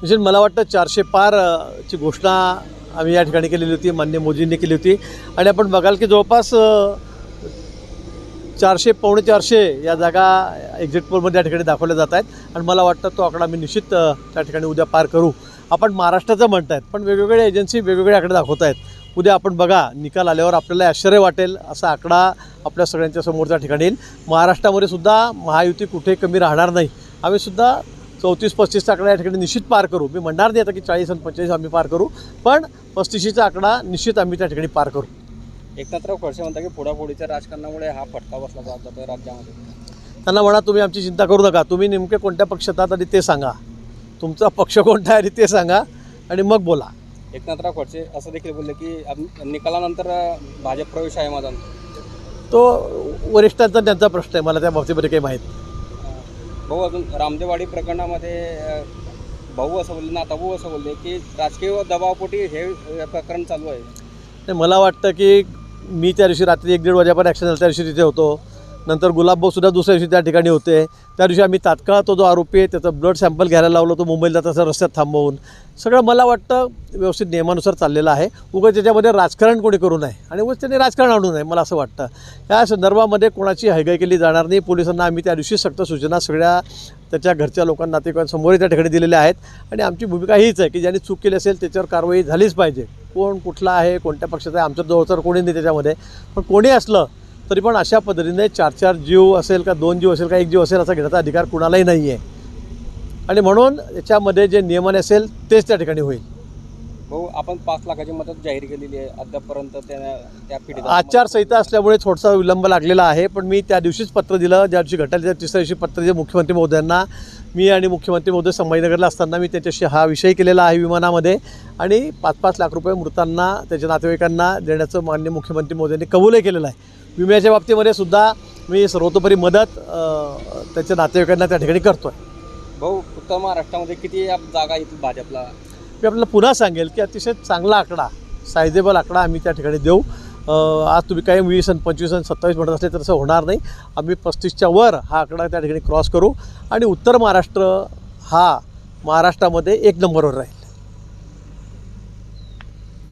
म्हणजे मला वाटतं चारशे पार ची घोषणा आम्ही या ठिकाणी केलेली होती मान्य मोदींनी केली होती. आणि आपण बघाल की जवळपास चारशे पावणे चारशे या जागा एक्झिट पोलमध्ये या ठिकाणी दाखवल्या जात आहेत. आणि मला वाटतं तो आकडा मी निश्चित त्या ठिकाणी उद्या पार करू. आपण महाराष्ट्राचं म्हणत आहेत पण वेगवेगळ्या एजन्सी वेगवेगळे आकडे दाखवत आहेत. उद्या आपण बघा निकाल आल्यावर आपल्याला आश्चर्य वाटेल असा आकडा आपल्या सगळ्यांच्या समोरच्या ठिकाणी येईल. महाराष्ट्रामध्ये सुद्धा महायुती कुठे कमी राहणार नाही. आम्हीसुद्धा चौतीस पस्तीसचा आकडा या ठिकाणी निश्चित पार करू. मी म्हणणार नाही आता की चाळीस आणि पंचेचाळीस आम्ही पार करू पण पस्तीशीचा आकडा निश्चित आम्ही त्या ठिकाणी पार करू. एकनाथराव खडसे म्हणतात की फोडाफोडीच्या राजकारणामुळे हा फटका बसला जातो राज्यामध्ये. त्यांना म्हणा तुम्ही आमची चिंता करू नका. तुम्ही नेमके कोणत्या पक्षात आहात आणि ते सांगा. तुमचा पक्ष कोणता आहे आणि ते सांगा आणि मग बोला. एकनाथराव खडसे असं देखील बोलले की निकालानंतर भाजप प्रवेश आहे माझा. तो वरिष्ठांचा त्यांचा प्रश्न आहे. मला त्या बाबतीमध्ये काही माहीत भाऊ अजून रामदेवाडी प्रकरणामध्ये भाऊ असं बोलले ना नाताभाऊ असं बोलले की राजकीय दबावपोटी हे प्रकरण चालू आहे. आणि मला वाटतं की मी त्या दिवशी रात्री एक दीड वाजेपर्यंत ॲक्शन झालं त्या दिवशी तिथे होतो. नंतर गुलाबभाऊसुद्धा दुसऱ्या दिवशी त्या ठिकाणी होते. त्या दिवशी आम्ही तात्काळ तो जो आरोपी आहे त्याचं ब्लड सॅम्पल घ्यायला लावलं तो मुंबईला तसं रस्त्यात थांबवून. सगळं मला वाटतं व्यवस्थित नियमानुसार चाललेलं आहे. उगाच त्याच्यामध्ये राजकारण कोणी करू नये आणि उगाच त्यांनी राजकारण आणू नये मला असं वाटतं. या संदर्भामध्ये कोणाची हैगाई केली जाणार नाही पोलिसांना आम्ही त्या दिवशी सक्त सूचना सगळ्या त्याच्या घरच्या लोकांना नातेवाईकांसमोरही त्या ठिकाणी दिलेल्या आहेत. आणि आमची भूमिका हीच आहे की ज्यांनी चूक केली असेल त्याच्यावर कारवाई झालीच पाहिजे. कोण कुठला आहे कोणत्या पक्षाचा आहे आमच्या जवळ तर कोणी नाही त्याच्यामध्ये. पण कोणी असलं तरी पण अशा पद्धतीने चार चार जीव असेल का दोन जीव असेल का एक जीव असेल असा घेण्याचा अधिकार कुणालाही नाही आहे आणि म्हणून याच्यामध्ये जे नियमन असेल तेच त्या ठिकाणी होईल. भाऊ आपण पाच लाखाची मदत जाहीर केलेली आहे. अद्यापपर्यंत त्या त्या पिढीत आचारसंहिता असल्यामुळे थोडासा विलंब लागलेला आहे पण मी त्या दिवशीच पत्र दिलं. ज्या दिवशी घटाले त्या तिसऱ्या दिवशी पत्र दिलं मुख्यमंत्री महोदयांना. मी आणि मुख्यमंत्री महोदय संभाजीनगरला असताना मी त्याच्याशी हा विषय केलेला आहे विमानामध्ये. आणि पाच पाच लाख रुपये मृतांना त्याच्या नातेवाईकांना देण्याचं मान्य मुख्यमंत्री महोदयांनी कबूलही केलेलं आहे. विम्याच्या बाबतीमध्ये सुद्धा मी सर्वतोपरी मदत त्याच्या नातेवाईकांना त्या ठिकाणी करतो आहे भाऊ उत्तर महाराष्ट्रामध्ये किती जागा येतील भाजपला? मी आपल्याला पुन्हा सांगेल की अतिशय चांगला आकडा सायझेबल आकडा आम्ही त्या ठिकाणी देऊ. आज तुम्ही काही वीस आणि पंचवीस आणि सत्तावीस म्हणत असले तर असं होणार नाही. आम्ही पस्तीसच्या वर हा आकडा त्या ठिकाणी क्रॉस करू. आणि उत्तर महाराष्ट्र हा महाराष्ट्रामध्ये एक नंबरवर राहील.